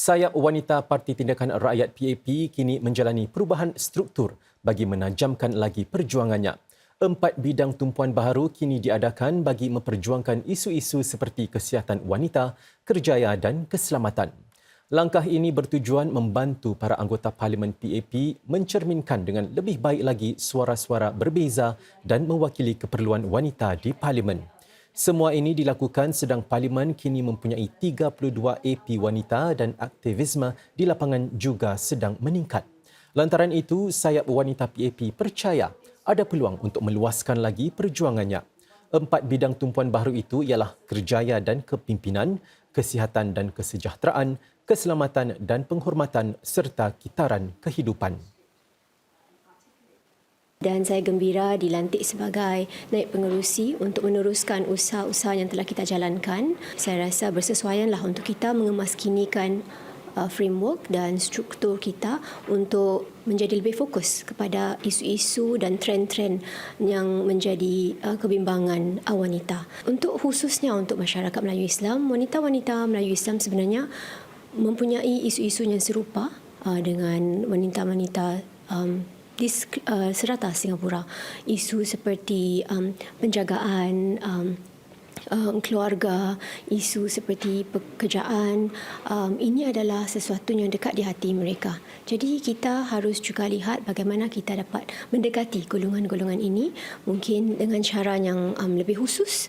Sayap wanita Parti Tindakan Rakyat PAP kini menjalani perubahan struktur bagi menajamkan lagi perjuangannya. Empat bidang tumpuan baharu kini diadakan bagi memperjuangkan isu-isu seperti kesihatan wanita, kerjaya dan keselamatan. Langkah ini bertujuan membantu para anggota Parlimen PAP mencerminkan dengan lebih baik lagi suara-suara berbeza dan mewakili keperluan wanita di Parlimen. Semua ini dilakukan sedang Parlimen kini mempunyai 32 AP wanita dan aktivisme di lapangan juga sedang meningkat. Lantaran itu, sayap wanita PAP percaya ada peluang untuk meluaskan lagi perjuangannya. Empat bidang tumpuan baru itu ialah kerjaya dan kepimpinan, kesihatan dan kesejahteraan, keselamatan dan penghormatan serta kitaran kehidupan dan saya gembira dilantik sebagai naib pengerusi untuk meneruskan usaha-usaha yang telah kita jalankan. Saya rasa bersesuaianlah untuk kita mengemaskinikan uh, framework dan struktur kita untuk menjadi lebih fokus kepada isu-isu dan trend-trend yang menjadi uh, kebimbangan uh, wanita. Untuk khususnya untuk masyarakat Melayu Islam, wanita-wanita Melayu Islam sebenarnya mempunyai isu-isu yang serupa dengan wanita-wanita um, di uh, serata Singapura isu seperti um, penjagaan um, um, keluarga, isu seperti pekerjaan, um, ini adalah sesuatu yang dekat di hati mereka. Jadi kita harus juga lihat bagaimana kita dapat mendekati golongan-golongan ini mungkin dengan cara yang um, lebih khusus